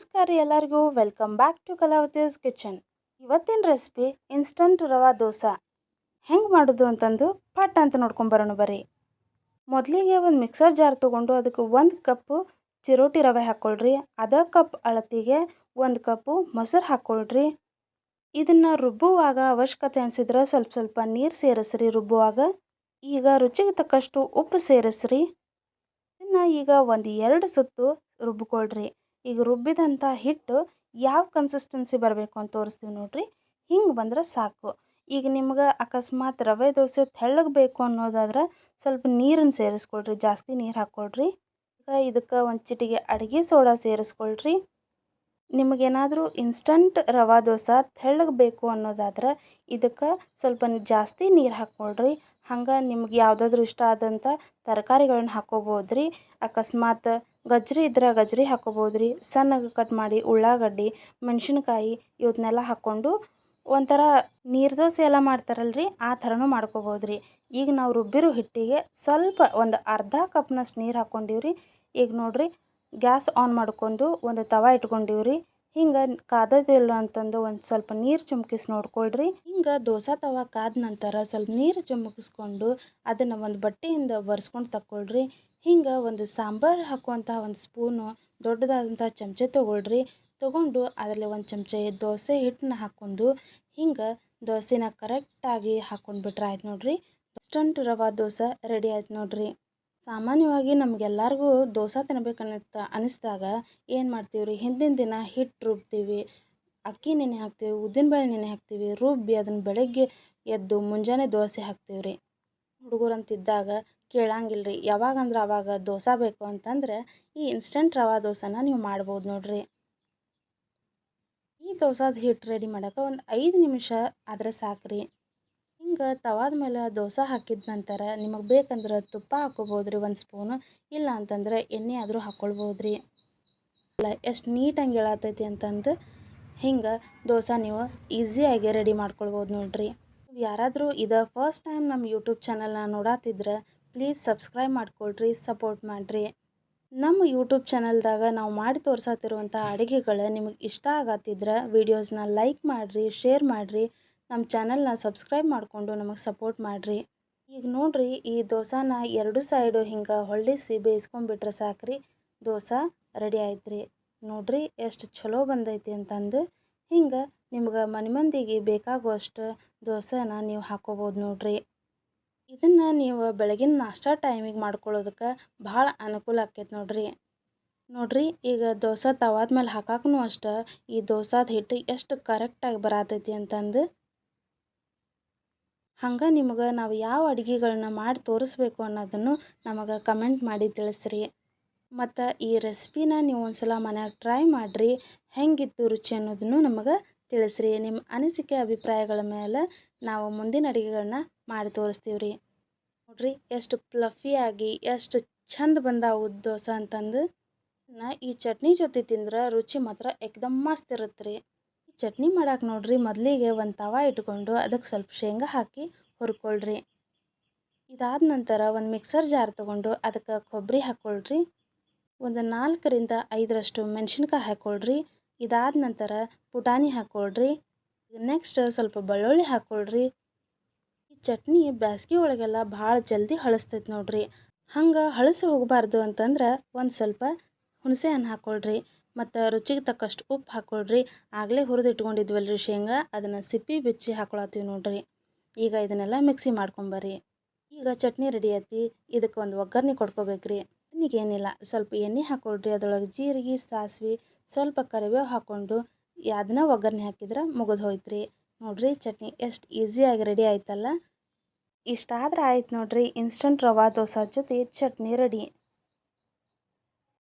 ನಮಸ್ಕಾರ ಎಲ್ಲರಿಗೂ. Welcome back to Kalavathi's kitchen ಇವತ್ತಿನ ರೆಸಿಪಿ ಇನ್ಸ್ಟಂಟ್ ರವಾ ದೋಸೆ. ಹೆಂಗೆ ಮಾಡೋದು ಅಂತಂದು ಪಟ್ ಅಂತ ನೋಡ್ಕೊಂಬರೋಣ ಬರ್ರಿ. ಮೊದಲಿಗೆ ಒಂದು ಮಿಕ್ಸರ್ ಜಾರ್ ತೊಗೊಂಡು ಅದಕ್ಕೆ ಒಂದು ಕಪ್ಪು ಚಿರೋಟಿ ರವೆ ಹಾಕ್ಕೊಳ್ರಿ ಅದ ಕಪ್ ಅಳತಿಗೆ ಒಂದು ಕಪ್ಪು ಮೊಸರು ಹಾಕ್ಕೊಳ್ರಿ ಇದನ್ನು ರುಬ್ಬುವಾಗ ಅವಶ್ಯಕತೆ ಅನಿಸಿದ್ರೆ ಸ್ವಲ್ಪ ಸ್ವಲ್ಪ ನೀರು ಸೇರಿಸ್ರಿ ರುಬ್ಬುವಾಗ. ಈಗ ರುಚಿಗೆ ತಕ್ಕಷ್ಟು ಉಪ್ಪು ಸೇರಿಸ್ರಿ. ಇದನ್ನು ಈಗ ಒಂದು ಎರಡು ಸುತ್ತು ರುಬ್ಕೊಳ್ರಿ. ಈಗ ರುಬ್ಬಿದಂಥ ಹಿಟ್ಟು ಯಾವ ಕನ್ಸಿಸ್ಟೆನ್ಸಿ ಬರಬೇಕು ಅಂತ ತೋರಿಸ್ತೀವಿ ನೋಡಿರಿ. ಹಿಂಗೆ ಬಂದ್ರೆ ಸಾಕು. ಈಗ ನಿಮ್ಗೆ ಅಕಸ್ಮಾತ್ ರವೆ ದೋಸೆ ತೆಳ್ಳಗೆ ಬೇಕು ಅನ್ನೋದಾದ್ರೆ ಸ್ವಲ್ಪ ನೀರನ್ನು ಸೇರಿಸ್ಕೊಳ್ರಿ, ಜಾಸ್ತಿ ನೀರು ಹಾಕ್ಕೊಳ್ರಿ ಈಗ ಇದಕ್ಕೆ ಒಂದು ಚಿಟಿಗೆ ಅಡುಗೆ ಸೋಡಾ ಸೇರಿಸ್ಕೊಳ್ರಿ. ನಿಮಗೇನಾದರೂ ಇನ್ಸ್ಟಂಟ್ ರವಾ ದೋಸೆ ತೆಳ್ಳಗೆ ಬೇಕು ಅನ್ನೋದಾದ್ರೆ ಇದಕ್ಕೆ ಸ್ವಲ್ಪ ಜಾಸ್ತಿ ನೀರು ಹಾಕ್ಕೊಳ್ರಿ ಹಂಗೆ ನಿಮ್ಗೆ ಯಾವುದಾದ್ರೂ ಇಷ್ಟ ಆದಂಥ ತರಕಾರಿಗಳನ್ನ ಹಾಕ್ಕೋಬೋದು ರೀ ಅಕಸ್ಮಾತ್ ಗಜ್ರಿ ಇದ್ರೆ ಗಜ್ರಿ ಹಾಕ್ಕೋಬೋದು ರೀ ಸಣ್ಣಗೆ ಕಟ್ ಮಾಡಿ ಉಳ್ಳಾಗಡ್ಡಿ, ಮೆಣಸಿನ್ಕಾಯಿ ಇವನ್ನೆಲ್ಲ ಹಾಕ್ಕೊಂಡು ಒಂಥರ ನೀರು ದೋಸೆ ಎಲ್ಲ ಮಾಡ್ತಾರಲ್ಲ ರೀ ಆ ಥರನೂ ಮಾಡ್ಕೋಬೋದು ರೀ ಈಗ ನಾವು ರುಬ್ಬಿರೋ ಹಿಟ್ಟಿಗೆ ಸ್ವಲ್ಪ ಒಂದು ಅರ್ಧ ಕಪ್ನಷ್ಟು ನೀರು ಹಾಕ್ಕೊಂಡಿವ್ರಿ ಈಗ ನೋಡಿರಿ, ಗ್ಯಾಸ್ ಆನ್ ಮಾಡಿಕೊಂಡು ಒಂದು ತವ ಇಟ್ಕೊಂಡೀವಿ ರೀ ಹಿಂಗೆ ಕಾದದಿಲ್ಲ ಅಂತಂದು ಒಂದು ಸ್ವಲ್ಪ ನೀರು ಚುಮ್ಕಿಸಿ ನೋಡ್ಕೊಳ್ರಿ. ಹಿಂಗೆ ದೋಸೆ ತವ ಕಾದ ನಂತರ ಸ್ವಲ್ಪ ನೀರು ಚುಮುಕಿಸ್ಕೊಂಡು ಅದನ್ನು ಒಂದು ಬಟ್ಟೆಯಿಂದ ಒರೆಸ್ಕೊಂಡು ತಕ್ಕೊಳ್ರಿ. ಹಿಂಗೆ ಒಂದು ಸಾಂಬಾರು ಹಾಕುವಂಥ ಒಂದು ಸ್ಪೂನು ದೊಡ್ಡದಾದಂಥ ಚಮಚ ತಗೊಳ್ರಿ. ತಗೊಂಡು ಅದರಲ್ಲಿ ಒಂದು ಚಮಚ ದೋಸೆ ಹಿಟ್ಟನ್ನ ಹಾಕ್ಕೊಂಡು ಹಿಂಗೆ ದೋಸೆನ ಕರೆಕ್ಟಾಗಿ ಹಾಕ್ಕೊಂಡ್ಬಿಟ್ರೆ ಆಯ್ತು ನೋಡ್ರಿ. ಇನ್ಸ್ಟಂಟ್ ರವಾ ದೋಸೆ ರೆಡಿ ಆಯ್ತು ನೋಡ್ರಿ. ಸಾಮಾನ್ಯವಾಗಿ ನಮಗೆಲ್ಲರಿಗೂ ದೋಸೆ ತಿನ್ಬೇಕನ್ನತ್ತ ಅನ್ನಿಸ್ದಾಗ ಏನು ಮಾಡ್ತೀವಿ ರೀ ಹಿಂದಿನ ದಿನ ಹಿಟ್ಟು ರುಬ್ತೀವಿ, ಅಕ್ಕಿ ನೆನೆ ಹಾಕ್ತೀವಿ, ಉದ್ದಿನಬೇಳೆ ನೆನೆ ಹಾಕ್ತೀವಿ, ರುಬ್ಬಿ ಅದನ್ನು ಬೆಳಗ್ಗೆ ಎದ್ದು ಮುಂಜಾನೆ ದೋಸೆ ಹಾಕ್ತೀವಿ ರೀ ಹುಡುಗರು ಅಂತಿದ್ದಾಗ ಕೇಳಂಗಿಲ್ಲ ರೀ ಯಾವಾಗಂದ್ರೆ ಅವಾಗ ದೋಸೆ ಬೇಕು ಅಂತಂದ್ರೆ ಈ ಇನ್ಸ್ಟಂಟ್ ರವೆ ದೋಸೆನ ನೀವು ಮಾಡ್ಬೋದು ನೋಡಿರಿ. ಈ ದೋಸಾದ ಹಿಟ್ಟು ರೆಡಿ ಮಾಡೋಕೆ ಒಂದು ಐದು ನಿಮಿಷ ಆದರೆ ಸಾಕ್ರಿ. ಹಿಂಗೆ ತವಾದ ಮೇಲೆ ದೋಸೆ ಹಾಕಿದ ನಂತರ ನಿಮಗೆ ಬೇಕಂದ್ರೆ ತುಪ್ಪ ಹಾಕೋಬೋದು ರೀ ಒಂದು ಸ್ಪೂನು, ಇಲ್ಲ ಅಂತಂದ್ರೆ ಎಣ್ಣೆ ಆದರೂ ಹಾಕ್ಕೊಳ್ಬೋದು ರೀ ಅಲ್ಲ, ಎಷ್ಟು ನೀಟಾಗಿ ಹೇಳತ್ತೈತಿ ಅಂತಂದು ಹಿಂಗೆ ದೋಸೆ ನೀವು ಈಸಿಯಾಗಿ ರೆಡಿ ಮಾಡ್ಕೊಳ್ಬೋದು ನೋಡ್ರಿ. ಯಾರಾದರೂ ಇದು ಫಸ್ಟ್ ಟೈಮ್ ನಮ್ಮ ಯೂಟ್ಯೂಬ್ ಚಾನಲ್ನ ನೋಡತ್ತಿದ್ರೆ ಪ್ಲೀಸ್ ಸಬ್ಸ್ಕ್ರೈಬ್ ಮಾಡ್ಕೊಳ್ರಿ, ಸಪೋರ್ಟ್ ಮಾಡಿರಿ. ನಮ್ಮ ಯೂಟ್ಯೂಬ್ ಚಾನಲ್ದಾಗ ನಾವು ಮಾಡಿ ತೋರ್ಸತ್ತಿರುವಂಥ ಅಡುಗೆಗಳು ನಿಮಗೆ ಇಷ್ಟ ಆಗತ್ತಿದ್ರೆ ವೀಡಿಯೋಸ್ನ ಲೈಕ್ ಮಾಡಿರಿ ಶೇರ್ ಮಾಡಿರಿ. ನಮ್ಮ ಚಾನಲ್ನ ಸಬ್ಸ್ಕ್ರೈಬ್ ಮಾಡಿಕೊಂಡು ನಮಗೆ ಸಪೋರ್ಟ್ ಮಾಡಿರಿ. ಈಗ ನೋಡಿರಿ, ಈ ದೋಸಾನ ಎರಡು ಸೈಡು ಹಿಂಗೆ ಹೊಳ್ಳಿಸಿ ಬೇಯಿಸ್ಕೊಂಡ್ಬಿಟ್ರೆ ಸಾಕ್ರಿ. ದೋಸೆ ರೆಡಿ ಆಯ್ತು ರೀ ನೋಡಿರಿ, ಎಷ್ಟು ಚಲೋ ಬಂದೈತಿ ಅಂತಂದು. ಹಿಂಗೆ ನಿಮ್ಗೆ ಮನೆ ಮಂದಿಗೆ ಬೇಕಾಗುವಷ್ಟು ದೋಸೆನ ನೀವು ಹಾಕೋಬೋದು ನೋಡಿರಿ. ಇದನ್ನು ನೀವು ಬೆಳಗಿನ ನಾಷ್ಟಾ ಟೈಮಿಗೆ ಮಾಡ್ಕೊಳ್ಳೋದಕ್ಕೆ ಭಾಳ ಅನುಕೂಲ ಆಕೈತೆ ನೋಡಿರಿ. ನೋಡಿರಿ, ಈಗ ದೋಸೆ ತವಾದ ಮೇಲೆ ಹಾಕಾಕೂ ಅಷ್ಟೆ ಈ ದೋಸಾದ ಹಿಟ್ಟು ಎಷ್ಟು ಕರೆಕ್ಟಾಗಿ ಬರತೈತಿ ಅಂತಂದು. ಹಂಗೆ ನಿಮ್ಗೆ ನಾವು ಯಾವ ಅಡುಗೆಗಳನ್ನ ಮಾಡಿ ತೋರಿಸ್ಬೇಕು ಅನ್ನೋದನ್ನು ನಮಗೆ ಕಮೆಂಟ್ ಮಾಡಿ ತಿಳಿಸ್ರಿ. ಮತ್ತು ಈ ರೆಸಿಪಿನ ನೀವು ಒಂದು ಸಲ ಮನ್ಯಾಗ ಟ್ರೈ ಮಾಡಿರಿ, ಹೆಂಗಿತ್ತು ರುಚಿ ಅನ್ನೋದನ್ನು ನಮಗೆ ತಿಳಿಸ್ರಿ. ನಿಮ್ಮ ಅನಿಸಿಕೆ, ಅಭಿಪ್ರಾಯಗಳ ಮೇಲೆ ನಾವು ಮುಂದಿನ ಅಡುಗೆಗಳನ್ನ ಮಾಡಿ ತೋರಿಸ್ತೀವಿ ರೀ ನೋಡಿರಿ, ಎಷ್ಟು ಪ್ಲಫಿಯಾಗಿ ಎಷ್ಟು ಚಂದ ಬಂದಾವು ದೋಸೆ ಅಂತಂದು ಈ ಚಟ್ನಿ ಜೊತೆ ತಿಂದ್ರೆ ರುಚಿ ಮಾತ್ರ ಏಕ್ದಮ್ ಮಸ್ತ್ ಇರುತ್ತೆ ರೀ ಚಟ್ನಿ ಮಾಡಕ್ಕೆ ನೋಡ್ರಿ, ಮೊದಲಿಗೆ ಒಂದು ತವ ಇಟ್ಕೊಂಡು ಅದಕ್ಕೆ ಸ್ವಲ್ಪ ಶೇಂಗಾ ಹಾಕಿ ಹುರ್ಕೊಳ್ರಿ. ಇದಾದ ನಂತರ ಒಂದು ಮಿಕ್ಸರ್ ಜಾರ್ ತೊಗೊಂಡು ಅದಕ್ಕೆ ಕೊಬ್ಬರಿ ಹಾಕ್ಕೊಳ್ರಿ ಒಂದು ನಾಲ್ಕರಿಂದ ಐದರಷ್ಟು ಮೆಣಸಿನ್ಕಾಯಿ ಹಾಕ್ಕೊಳ್ರಿ ಇದಾದ ನಂತರ ಪುಟಾಣಿ ಹಾಕ್ಕೊಳ್ರಿ ನೆಕ್ಸ್ಟ್ ಸ್ವಲ್ಪ ಬೆಳ್ಳುಳ್ಳಿ ಹಾಕ್ಕೊಳ್ರಿ ಈ ಚಟ್ನಿ ಬ್ಯಾಸ್ಗೆ ಒಳಗೆಲ್ಲ ಭಾಳ ಜಲ್ದಿ ಹಳಸ್ತೈತೆ ನೋಡ್ರಿ. ಹಂಗೆ ಹಳಸಿ ಹೋಗಬಾರ್ದು ಅಂತಂದ್ರೆ ಒಂದು ಸ್ವಲ್ಪ ಹುಣಸೆ ಹಣ್ಣು ಹಾಕ್ಕೊಳ್ರಿ ಮತ್ತು ರುಚಿಗೆ ತಕ್ಕಷ್ಟು ಉಪ್ಪು ಹಾಕ್ಕೊಳ್ರಿ ಆಗಲೇ ಹುರಿದು ಇಟ್ಕೊಂಡಿದ್ವಲ್ರಿ ಶೇಂಗಾ. ಅದನ್ನು ಸಿಪ್ಪಿ ಬಿಚ್ಚಿ ಹಾಕ್ಕೊಳತ್ತೀವಿ ನೋಡ್ರಿ. ಈಗ ಇದನ್ನೆಲ್ಲ ಮಿಕ್ಸಿ ಮಾಡ್ಕೊಂಬರ್ರಿ ಈಗ ಚಟ್ನಿ ರೆಡಿ ಐತಿ ಇದಕ್ಕೆ ಒಂದು ಒಗ್ಗರಣೆ ಕೊಡ್ಕೋಬೇಕ್ರಿ. ಏನಿಲ್ಲ. ಸ್ವಲ್ಪ ಎಣ್ಣೆ ಹಾಕ್ಕೊಳ್ರಿ ಅದರೊಳಗೆ ಜೀರಿಗೆ, ಸಾಸಿವೆ, ಸ್ವಲ್ಪ ಕರಿಬೇವು ಹಾಕ್ಕೊಂಡು ಅದನ್ನ ಒಗ್ಗರಣೆ ಹಾಕಿದ್ರೆ ಮುಗಿದು ಹೋಯ್ತು ರೀ ನೋಡಿರಿ ಚಟ್ನಿ ಎಷ್ಟು ಈಸಿಯಾಗಿ ರೆಡಿ ಆಯ್ತಲ್ಲ. ಇಷ್ಟಾದ್ರೆ ಆಯ್ತು ನೋಡ್ರಿ. ಇನ್ಸ್ಟಂಟ್ ರವಾ, ದೋಸೆ ಜೊತೆ ಚಟ್ನಿ ರೆಡಿ.